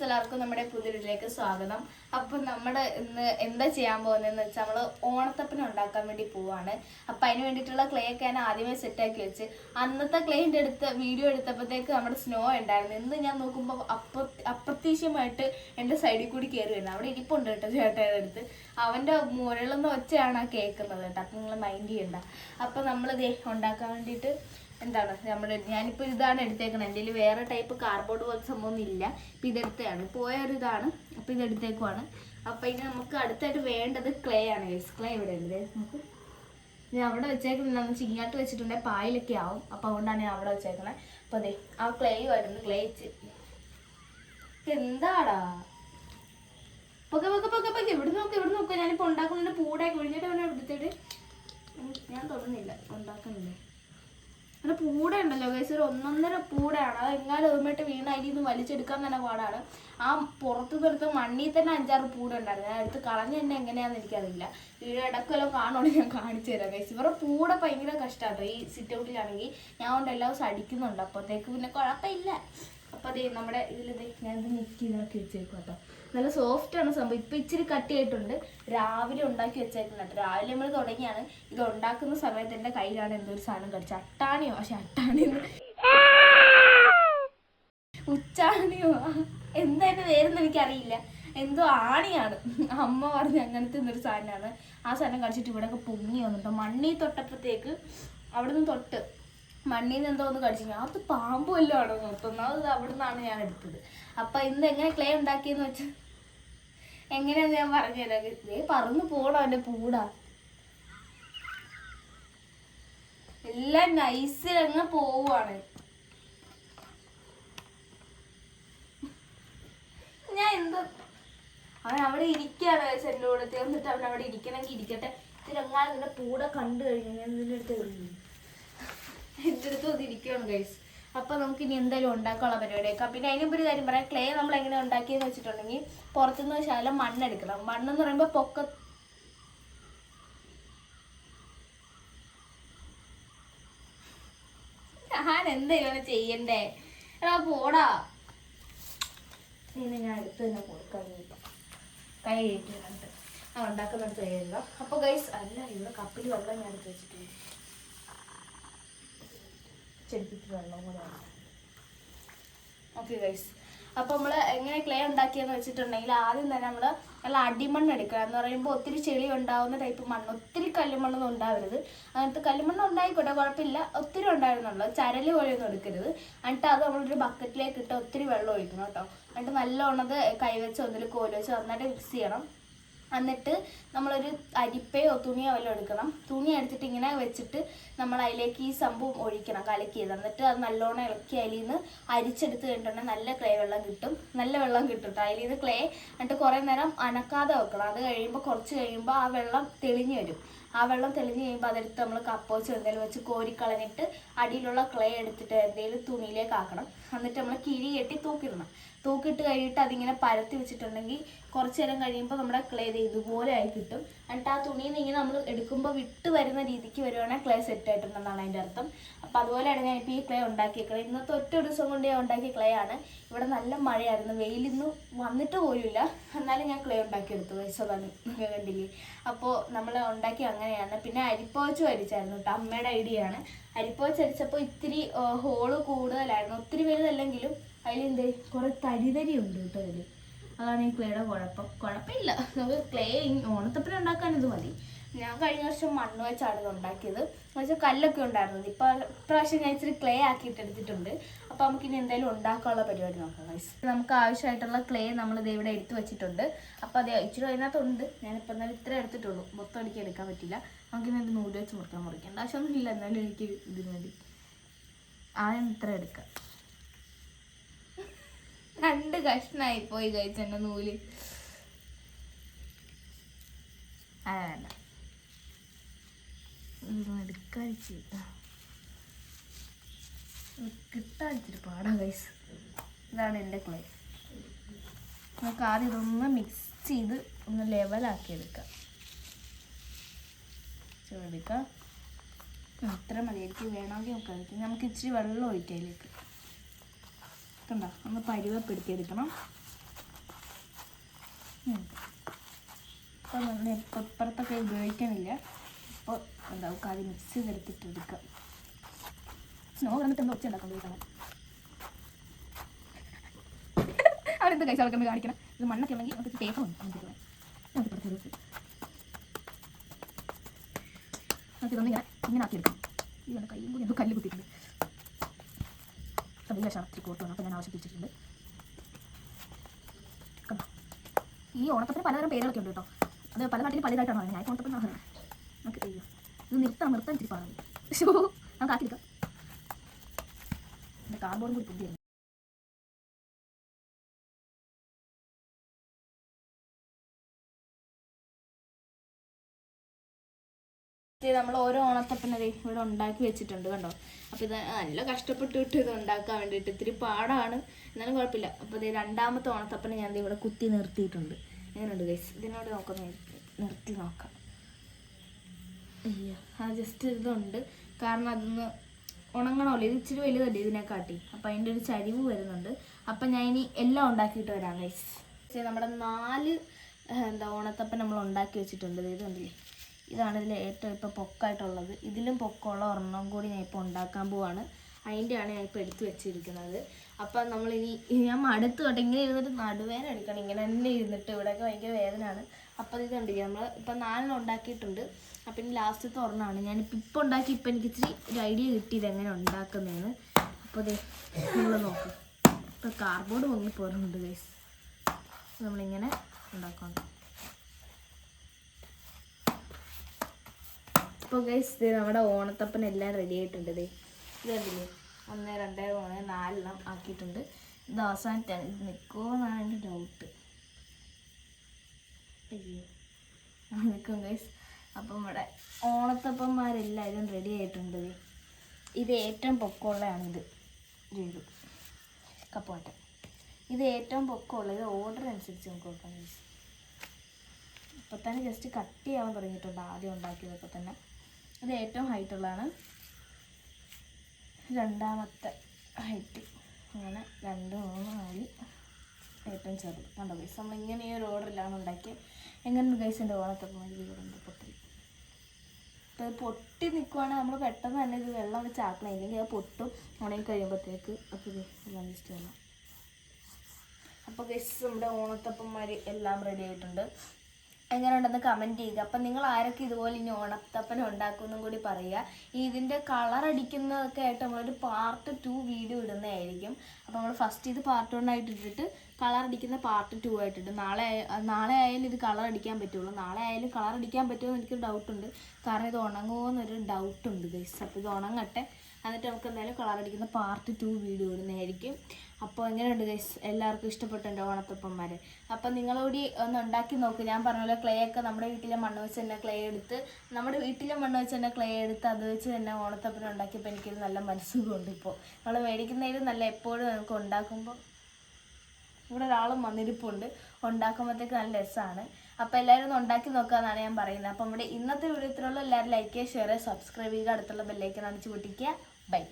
Friends എല്ലാവർക്കും നമ്മുടെ പുതിയതിലേക്ക് സ്വാഗതം. അപ്പൊ നമ്മൾ ഇന്ന് എന്താ ചെയ്യാൻ പോകുന്നതെന്ന് വെച്ചാൽ നമ്മൾ ഓണത്തപ്പന ഉണ്ടാക്കാൻ വേണ്ടി പോവാണ്. അപ്പൊ അതിന് വേണ്ടിയിട്ടുള്ള ക്ലേ ഒക്കെ ഞാൻ ആദ്യമേ സെറ്റ് ആക്കി വെച്ച് അന്നത്തെ ക്ലേന്റെ അടുത്ത് വീഡിയോ എടുത്തപ്പോഴത്തേക്ക് നമ്മുടെ സ്നോ ഉണ്ടായിരുന്നു. ഇന്ന് ഞാൻ നോക്കുമ്പോൾ അപ്ര അപ്രത്യക്ഷമായിട്ട് എന്റെ സൈഡിൽ കൂടി കയറി വരുന്നത് അവിടെ ഇരിപ്പുണ്ട് കേട്ടോ ചേട്ടയുടെ അടുത്ത്. അവന്റെ മുരളുന്ന ഒച്ചയാണ് ആ കേൾക്കുന്നത് കേട്ടോ. അപ്പൊ നിങ്ങൾ മൈൻഡ് ചെയ്യണ്ട. അപ്പൊ നമ്മളിത് ഉണ്ടാക്കാൻ വേണ്ടിയിട്ട് എന്താണ് നമ്മൾ ഞാനിപ്പോൾ ഇതാണ് എടുത്തേക്കുന്നത് എന്റെ കയ്യിൽ വേറെ ടൈപ്പ് കാർഡ്ബോർഡ് പോലെ സംഭവമൊന്നും ഇല്ല ഇപ്പം ഇതെടുത്തതാണ് പോയ ഒരു ഇതാണ്. അപ്പോൾ ഇതെടുത്തേക്കുവാണ് അപ്പോൾ ഇനി നമുക്ക് അടുത്തായിട്ട് വേണ്ടത് ക്ലേ ആണ് ഗൈസ് ക്ലേ ഇവിടെ ഉണ്ട് നമുക്ക് ഞാൻ അവിടെ വെച്ചേക്കുന്നത് ചിങ്ങാട്ട് വെച്ചിട്ടുണ്ടെങ്കിൽ പായലൊക്കെ ആവും. അപ്പോൾ അതുകൊണ്ടാണ് ഞാൻ അവിടെ വെച്ചേക്കുന്നത് അപ്പോൾ അതെ ആ ക്ലേ വരുന്നു. ക്ലേ എന്താടാ? പൊക്കെ പൊക്കെ പൊക്കെ പൊക്കെ. ഇവിടെ നോക്ക് ഇവിടെ നോക്ക്. ഞാനിപ്പോൾ ഉണ്ടാക്കുന്നുണ്ട് പൂടാക്കി ഒഴിഞ്ഞിട്ട് അവനെ എടുത്തിട്ട്. ഞാൻ തൊടുന്നില്ല. ഉണ്ടാക്കുന്നില്ല. അങ്ങനെ പൂട ഉണ്ടല്ലോ ഗൈസ് ഒരു ഒന്നൊന്നര പൂടയാണ്. അത് എങ്ങാനും ഒരുമിട്ട് വീണ അതിൽ നിന്ന് വലിച്ചെടുക്കാൻ തന്നെ പാടാണ്. ആ പുറത്തു നിന്നെടുത്ത് മണ്ണിൽ തന്നെ അഞ്ചാറ് പൂട ഉണ്ടായിരുന്നു ഞാൻ എടുത്ത് കളഞ്ഞ തന്നെ എങ്ങനെയാണെന്ന് എനിക്കറിയില്ല. വീഡിയോ ഇടക്കെല്ലാം കാണുവാണെങ്കിൽ ഞാൻ കാണിച്ചു തരാം ഗൈസ് ഇവരുടെ പൂട ഭയങ്കര കഷ്ടമാണ് ഈ സിറ്റ് ഔട്ടിലാണെങ്കിൽ ഞാൻ കൊണ്ട് എല്ലാ ദിവസവും അടിക്കുന്നുണ്ട്. അപ്പോഴത്തേക്ക് പിന്നെ കുഴപ്പമില്ല. അപ്പോൾ അതേ നമ്മുടെ ഇതിൽ ഞാൻ ഇത് മുക്കി വെച്ചേക്കും കേട്ടോ നല്ല സോഫ്റ്റ് ആണ് സംഭവം. ഇപ്പം ഇച്ചിരി കട്ടിയായിട്ടുണ്ട്. രാവിലെ ഉണ്ടാക്കി വെച്ചേക്കുന്നുണ്ട് രാവിലെ നമ്മൾ തുടങ്ങിയാണ്. ഇത് ഉണ്ടാക്കുന്ന സമയത്ത് എന്റെ കയ്യിലാണ് എന്തോ ഒരു സാധനം കടിച്ചത്. അട്ടാണിയോ? പക്ഷെ അട്ടാണി ഉച്ചാണിയോ? എന്തായാലും വേറൊന്നും എനിക്കറിയില്ല. എന്തോ ആണിയാണ്. അമ്മ പറഞ്ഞ അങ്ങനത്തെ ഒരു സാധനമാണ്. ആ സാധനം കടിച്ചിട്ട് ഇവിടെ ഒക്കെ പൊങ്ങി വന്നിട്ടോ മണ്ണി തൊട്ടപ്പോഴത്തേക്ക് അവിടെ നിന്ന് തൊട്ട് മണ്ണിൽ നിന്ന് എന്തോ ഒന്ന് കടിച്ചു. അത് പാമ്പ് വല്ലതും ആണോ നോക്കുന്നത്. അവിടെ നിന്നാണ് ഞാൻ എടുത്തത്. അപ്പൊ ഇന്ന് എങ്ങനെ ക്ലേ ഉണ്ടാക്കിയെന്ന് വെച്ചാൽ എങ്ങനെയാന്ന് ഞാൻ പറഞ്ഞു പറഞ്ഞുതരാം ദേ പറന്ന് പോണോ എന്റെ പൂടാ. എല്ലാം നൈസിൽ അങ്ങ് പോവാണ് ഞാൻ എന്താ? അവൻ അവിടെ ഇരിക്കുകയാണ് എന്റെ എന്നിട്ട് അവൻ അവിടെ ഇരിക്കണമെങ്കിൽ ഇരിക്കട്ടെ. ഇതിലെങ്ങാനും നിന്റെ പൂട കണ്ടു കഴിഞ്ഞു ഞാൻ നിന്റെ അടുത്ത് എറിയും. എന്റെ ഗൈസ് അപ്പൊ നമുക്ക് ഇനി എന്തായാലും ഉണ്ടാക്കാനുള്ള പരിപാടിയൊക്കെ. പിന്നെ അതിനുമ്പ് ഒരു കാര്യം പറയാം. ക്ലേ നമ്മൾ എങ്ങനെ ഉണ്ടാക്കിയെന്ന് വെച്ചിട്ടുണ്ടെങ്കിൽ പുറത്തുനിന്ന് ശകലം മണ്ണെടുക്കണം മണ്ണെന്ന് പറയുമ്പോൾ പൊക്ക ഞാൻ എന്താ ഇവനെ ചെയ്യണ്ടേ? എടാ പോടാ. ഇനി ഞാൻ അടുത്ത് തന്നെ കൊടുക്കാൻ കൈ ആ ഉണ്ടാക്കുന്നിടത്ത് കയ്യല്ല അപ്പൊ ഗൈസ് അല്ല ഇവിടെ കപ്പിൽ വെള്ളം ഞാൻ എടുത്ത് വെച്ചിട്ടുണ്ട്. ചെടിപ്പിച്ച് വെള്ളം കൂടെ ഓക്കെ ഗൈസ് അപ്പോൾ നമ്മൾ എങ്ങനെ ക്ലേ ഉണ്ടാക്കിയെന്ന് വെച്ചിട്ടുണ്ടെങ്കിൽ ആദ്യം തന്നെ നമ്മൾ നല്ല അടിമണ്ണ് എടുക്കുക. എന്ന് പറയുമ്പോൾ ഒത്തിരി ചെളി ഉണ്ടാവുന്ന ടൈപ്പ് മണ്ണ്. ഒത്തിരി കല്ലുമണ്ണൊന്നും ഉണ്ടാവരുത്. അങ്ങനത്തെ കല്ലുമണ്ണ് ഉണ്ടായിക്കോട്ടെ കുഴപ്പമില്ല. ഒത്തിരി ഉണ്ടായിരുന്നുള്ളൂ. ചരൽ പോലെയൊന്നും എടുക്കരുത്. എന്നിട്ട് അത് നമ്മളൊരു ബക്കറ്റിലേക്ക് ഇട്ട് ഒത്തിരി വെള്ളം ഒഴിക്കണം കേട്ടോ. എന്നിട്ട് നല്ലോണത് കൈവച്ച് ഒന്നിൽ കോൽ വെച്ച് നന്നായിട്ട് മിക്സ് ചെയ്യണം. എന്നിട്ട് നമ്മളൊരു അരിപ്പയോ തുണിയോ വല്ലതും എടുക്കണം. തുണി എടുത്തിട്ട് ഇങ്ങനെ വെച്ചിട്ട് നമ്മൾ അതിലേക്ക് ഈ സംഭവം ഒഴിക്കണം കലക്കിയത്. എന്നിട്ട് അത് നല്ലോണം ഇളക്കി അതിൽ നിന്ന് അരിച്ചെടുത്ത് കഴിഞ്ഞിട്ടുണ്ടെങ്കിൽ നല്ല ക്ലേ വെള്ളം കിട്ടും. നല്ല വെള്ളം കിട്ടും കേട്ടോ അതിൽ നിന്ന് ക്ലേ എന്നിട്ട് കുറേ നേരം അനക്കാതെ വെക്കണം. അത് കഴിയുമ്പോൾ കുറച്ച് കഴിയുമ്പോൾ ആ വെള്ളം തെളിഞ്ഞു വരും. ആ വെള്ളം തെളിഞ്ഞ് കഴിയുമ്പോൾ അതെടുത്ത് നമ്മൾ കപ്പോച്ച് എന്തെങ്കിലും വെച്ച് കോരിക്കളഞ്ഞിട്ട് അടിയിലുള്ള ക്ലേ എടുത്തിട്ട് എന്തെങ്കിലും തുണിയിലേക്ക് ആക്കണം. എന്നിട്ട് നമ്മൾ കിഴി കെട്ടി തൂക്കിടണം. തൂക്കിയിട്ട് കഴിഞ്ഞിട്ട് അതിങ്ങനെ പരത്തി വെച്ചിട്ടുണ്ടെങ്കിൽ കുറച്ച് നേരം കഴിയുമ്പോൾ നമ്മുടെ ക്ലേ ഇതുപോലെ ആയി കിട്ടും. എന്നിട്ട് ആ തുണിയിൽ നിന്ന് ഇങ്ങനെ നമ്മൾ എടുക്കുമ്പോൾ വിട്ട് വരുന്ന രീതിക്ക് വരുവാണെങ്കിൽ ക്ലേ സെറ്റ് ആയിട്ടുണ്ടെന്നാണ് അതിന്റെ അർത്ഥം. അപ്പോൾ അതുപോലെയാണ് ഞാൻ ഇപ്പോൾ ഈ ക്ലേ ഉണ്ടാക്കിയേക്കുന്നത് ഇന്നത്തെ ഒറ്റ ദിവസം കൊണ്ട് ഞാൻ ഉണ്ടാക്കിയ ക്ലേ ആണ്. ഇവിടെ നല്ല മഴയായിരുന്നു. വെയിലിന്ന് വന്നിട്ട് പോലുമില്ല. എന്നാലും ഞാൻ ക്ലേ ഉണ്ടാക്കിയെടുത്തു. വയസ്സതാണ് കണ്ടില്ലേ? അപ്പോൾ നമ്മൾ ഉണ്ടാക്കി അങ്ങനെയാണ്. പിന്നെ അരിപ്പോച്ച് അരിച്ചായിരുന്നു കേട്ടോ. അമ്മയുടെ ഐഡിയ ആണ്. അരിപ്പോച്ച് അരിച്ചപ്പോൾ ഇത്തിരി ഹോൾ കൂടുതലായിരുന്നു. ഒത്തിരി വലുതല്ലെങ്കിലും അതിലെന്തേ? കുറേ തരിതരി ഉണ്ട് കേട്ടോ അതിൽ അതാണ് ഈ ക്ലേയുടെ കുഴപ്പം. കുഴപ്പമില്ല. നമുക്ക് ക്ലേ ഓണത്തപ്പന ഉണ്ടാക്കാൻ ഇത് മതി. ഞാൻ കഴിഞ്ഞ വർഷം മണ്ണ് വെച്ചാണ് ഇത് ഉണ്ടാക്കിയത്. വെച്ചാൽ കല്ലൊക്കെ ഉണ്ടായിരുന്നത്. ഇപ്പോൾ ഇപ്രാവശ്യം ഞാൻ ഇച്ചിരി ക്ലേ ആക്കിയിട്ട് എടുത്തിട്ടുണ്ട്. അപ്പോൾ നമുക്ക് ഇനി എന്തായാലും ഉണ്ടാക്കാനുള്ള പരിപാടി നോക്കാം ഗൈസ് നമുക്ക് ആവശ്യമായിട്ടുള്ള ക്ലേ നമ്മൾ ഇത് ഇവിടെ എടുത്തു വെച്ചിട്ടുണ്ട്. അപ്പോൾ അത് ഇച്ചിരി അതിനകത്തുണ്ട്. ഞാനിപ്പോൾ എന്നാലും ഇത്ര എടുത്തിട്ടുള്ളൂ. മൊത്തം എനിക്ക് എടുക്കാൻ പറ്റില്ല. നമുക്ക് ഇനി നൂൽ വെച്ച് മുറിക്കാൻ മുറിക്കേണ്ട ആവശ്യമൊന്നും ഇല്ല എന്നാലും എനിക്ക് ഇതിന് വേണ്ടി ആദ്യം ഇത്ര എടുക്കാം. രണ്ട് കഷ്ണായി പോയി കഴിച്ചെന്റെ നൂൽ. കൈസ് ഇതാണ് എന്റെ ക്ലേ നമുക്ക് ആദ്യം ഇതൊന്ന് മിക്സ് ചെയ്ത് ഒന്ന് ലെവലാക്കി എടുക്കാം എടുക്കാം. അത്ര മതി എനിക്ക് വേണമെങ്കിൽ നമുക്ക് നമുക്ക് ഇച്ചിരി വെള്ളം ഒഴിക്കാം അതിലേക്ക്. കണ്ടോ ഒന്ന് പരുവപ്പെടുത്തിയെടുക്കണം. ഇപ്പം നമ്മൾ ഇപ്പം ഇപ്പുറത്തൊക്കെ ഉപയോഗിക്കണില്ല. ഇപ്പോൾ എന്താ ആദ്യം മിക്സ് ചെയ്തെടുത്തിട്ട് എടുക്കാം സ്നോ വന്നിട്ട് എന്താ ഒച്ച ഉണ്ടാക്കാൻ പോയിട്ടാണ് അവരെന്ത് കൈ കളക്കം കാണിക്കണം. ഇത് മണ്ണൊക്കെ ഉണ്ടെങ്കിൽ നമുക്ക് തേക്കം ഉണ്ട്. നമുക്ക് നമുക്ക് നമുക്ക് ഇതൊന്ന് ഇങ്ങനെ ആക്കിയെടുക്കാം. ഇതാണ് കയ്യും കൂടി എന്തോ കല്ല് കുത്തിയിട്ടുണ്ട്. വിഷം ഇത്തിരി കോട്ട് അപ്പോൾ ഞാൻ ആവശ്യപ്പിച്ചിട്ടുണ്ട് ഈ ഓണത്തപ്പിന് പലതരം പേരുകളൊക്കെ ഉണ്ട് കേട്ടോ. അത് പല നാട്ടിലും പലതായിട്ടാണ് ഞാൻ ഓണത്തപ്പം എന്നാണ് നമുക്ക് അയ്യോ ഇത് നിർത്താം നിർത്താൻ ഇത്തിരി പറഞ്ഞു ഷോ നമുക്ക് ആക്കിയെടുക്കാം കാർബോർഡും കൂടി പുതിയ നമ്മൾ ഓരോ ഓണത്തപ്പനത് ഇവിടെ ഉണ്ടാക്കി വെച്ചിട്ടുണ്ട് കണ്ടോ? അപ്പോൾ ഇത് നല്ല കഷ്ടപ്പെട്ടിട്ട് ഇത് ഉണ്ടാക്കാൻ വേണ്ടിയിട്ട് ഇത്തിരി പാടാണ്. എന്നാലും കുഴപ്പമില്ല. അപ്പോൾ ഇത് രണ്ടാമത്തെ ഓണത്തപ്പനെ ഞാൻ ഇവിടെ കുത്തി നിർത്തിയിട്ടുണ്ട്. ഇങ്ങനെയുണ്ട് ഗൈസ് ഇതിനോട് നോക്കാം നിർത്തി നോക്കാം. അയ്യോ ആ ജസ്റ്റ് ഇതുണ്ട്. കാരണം അതൊന്ന് ഉണങ്ങണമല്ലോ. ഇത് ഇച്ചിരി വലുതല്ലേ ഇതിനെ കാട്ടി അപ്പം അതിന്റെ ഒരു ചരിവ് വരുന്നുണ്ട്. അപ്പം ഞാൻ ഇനി എല്ലാം ഉണ്ടാക്കിയിട്ട് വരാം ഗൈസ് നമ്മുടെ നാല് എന്താ ഓണത്തപ്പൻ നമ്മൾ ഉണ്ടാക്കി വെച്ചിട്ടുണ്ട്. ഇതുണ്ടല്ലേ ഇതാണ് ഇതിൽ ഏറ്റവും ഇപ്പോൾ പൊക്കായിട്ടുള്ളത്. ഇതിലും പൊക്കമുള്ള ഒരെണ്ണം കൂടി ഞാൻ ഇപ്പോൾ ഉണ്ടാക്കാൻ പോവാണ്. അതിന്റെയാണ് ഞാൻ ഇപ്പോൾ എടുത്തു വെച്ചിരിക്കുന്നത്. അപ്പം നമ്മളിനി ഞാൻ മടുത്ത് തൊട്ട് ഇങ്ങനെ ഇരുന്നിട്ട് നടുവേദന എടുക്കണം ഇങ്ങനെ തന്നെ ഇരുന്നിട്ട് ഇവിടെയൊക്കെ ഭയങ്കര വേദനയാണ്. അപ്പം ഇത് കണ്ടില്ല നമ്മൾ ഇപ്പം നാലെണ്ണം ഉണ്ടാക്കിയിട്ടുണ്ട്. അപ്പം ഇനി ലാസ്റ്റത്തെ ഒരെണ്ണമാണ്. ഞാനിപ്പോൾ ഇപ്പോൾ ഉണ്ടാക്കി ഇപ്പം എനിക്ക് ഇച്ചിരി ഒരു ഐഡിയ കിട്ടിയത് എങ്ങനെ ഉണ്ടാക്കുന്നതെന്ന് അപ്പോൾ അതെ നമ്മൾ നോക്കാം. ഇപ്പോൾ കാർബോർഡ് പൊങ്ങി പോരുന്നുണ്ട് ഗൈസ്. നമ്മളിങ്ങനെ ഉണ്ടാക്കണം ഇപ്പോൾ ഗൈസ് ഇത് നമ്മുടെ ഓണത്തപ്പൻ എല്ലാം റെഡി ആയിട്ടുണ്ട് ദേ. ഇതല്ലേ ഒന്ന് രണ്ട് മൂന്ന് നാലെണ്ണം ആക്കിയിട്ടുണ്ട്. ഇത് അവസാനത്താണ് ഇത് നിൽക്കുമോ എന്നാണ് എന്റെ ഡൗട്ട് അയ്യോ. നിൽക്കും ഗൈസ് അപ്പം നമ്മുടെ ഓണത്തപ്പന്മാരെല്ലാവരും റെഡി ആയിട്ടുണ്ട്. ഇത് ഏറ്റവും പൊക്കമുള്ളതാണ് ഇത്. ചെയ്തു കപ്പുമായിട്ട് ഇത് ഏറ്റവും പൊക്കമുള്ളത് ഓർഡർ അനുസരിച്ച് നമുക്ക് കൊടുക്കാം ഗൈസ് ഇപ്പം തന്നെ ജസ്റ്റ് കട്ട് ചെയ്യാൻ തുടങ്ങിയിട്ടുണ്ട്. ആദ്യം ഉണ്ടാക്കിയതൊക്കെ തന്നെ. ഇത് ഏറ്റവും ഹൈറ്റ് ഉള്ളതാണ്. രണ്ടാമത്തെ ഹൈറ്റ് അങ്ങനെ രണ്ട് മൂന്ന് നാല്. ഏറ്റവും ചെറുത്. കണ്ടോ ഗൈസ് നമ്മൾ ഇങ്ങനെ ഈ ഒരു ഓർഡറിലാണ് ഉണ്ടാക്കിയത് എങ്ങനെ ഗൈസിന്റെ ഓണത്തൊക്കെ വീടുണ്ട് പൊട്ടി? അപ്പോൾ പൊട്ടി നിൽക്കുവാണെങ്കിൽ നമ്മൾ പെട്ടെന്ന് തന്നെ ഇത് വെള്ളം വെച്ച് ആക്കണം. ഇല്ലെങ്കിൽ അത് പൊട്ടും. ഉണങ്ങി കഴിയുമ്പോഴത്തേക്ക് അപ്പോൾ എല്ലാം ജസ്റ്റ് അപ്പോൾ ഗൈസ് നമ്മുടെ ഓണത്തപ്പന്മാർ എല്ലാം റെഡി ആയിട്ടുണ്ട്. എങ്ങനെയുണ്ടെന്ന് കമന്റ് ചെയ്യുക. അപ്പം നിങ്ങൾ ആരൊക്കെ ഇതുപോലെ ഇനി ഓണത്തപ്പന ഉണ്ടാക്കുമെന്നും കൂടി പറയുക. ഈ ഇതിന്റെ കളർ അടിക്കുന്നതൊക്കെ ആയിട്ട് നമ്മളൊരു പാർട്ട് ടു വീഡിയോ ഇടുന്നതായിരിക്കും. അപ്പോൾ നമ്മൾ ഫസ്റ്റ് ഇത് പാർട്ട് വൺ ആയിട്ട് ഇട്ടിട്ട് കളർ അടിക്കുന്ന പാർട്ട് ടു ആയിട്ടുണ്ട്. നാളെ നാളെ ആയാലും ഇത് കളർ അടിക്കാൻ പറ്റുള്ളൂ. നാളെ ആയാലും കളർ അടിക്കാൻ പറ്റുമോ എന്ന് എനിക്കൊരു ഡൗട്ടുണ്ട് കാരണം ഇത് ഉണങ്ങുമോ എന്നൊരു ഡൗട്ടുണ്ട് ഗൈസ് അപ്പോൾ ഇത് ഉണങ്ങട്ടെ. എന്നിട്ട് നമുക്ക് എന്തായാലും കളർ അടിക്കുന്ന പാർട്ട് ടു വീഡിയോ ഇടുന്നതായിരിക്കും അപ്പോൾ എങ്ങനെയുണ്ട് ഗൈസ് എല്ലാവർക്കും ഇഷ്ടപ്പെട്ടുണ്ട് ഓണത്തപ്പന്മാരെ? അപ്പോൾ നിങ്ങളോടി ഒന്ന് ഉണ്ടാക്കി നോക്ക്. ഞാൻ പറഞ്ഞ പോലെ ക്ലേ ഒക്കെ നമ്മുടെ വീട്ടിലെ മണ്ണ് വെച്ച് തന്നെ ക്ലേ എടുത്ത് നമ്മുടെ വീട്ടിലെ മണ്ണ് വെച്ച് തന്നെ ക്ലേ എടുത്ത് അത് വെച്ച് തന്നെ ഓണത്തപ്പന ഉണ്ടാക്കിയപ്പോൾ എനിക്കൊരു നല്ല മനസ്സുകൊണ്ട് ഇപ്പോൾ നമ്മൾ മേടിക്കുന്നതിലും നല്ല എപ്പോഴും നമുക്ക് ഉണ്ടാക്കുമ്പോൾ ഇവിടെ ഒരാളും വന്നിരിപ്പുണ്ട്. ഉണ്ടാക്കുമ്പോഴത്തേക്ക് നല്ല രസമാണ് അപ്പോൾ എല്ലാവരും ഒന്ന് ഉണ്ടാക്കി നോക്കാമെന്നാണ് ഞാൻ പറയുന്നത്. അപ്പോൾ നമ്മുടെ ഇന്നത്തെ വീഡിയോ എല്ലാവരും ലൈക്ക് ചെയ്യുക ഷെയർ ചെയ്യുക സബ്സ്ക്രൈബ് ചെയ്യുക. അടുത്തുള്ള ബെല്ലൈക്കൻ അടിച്ച് പൊട്ടിക്കുക ബൈ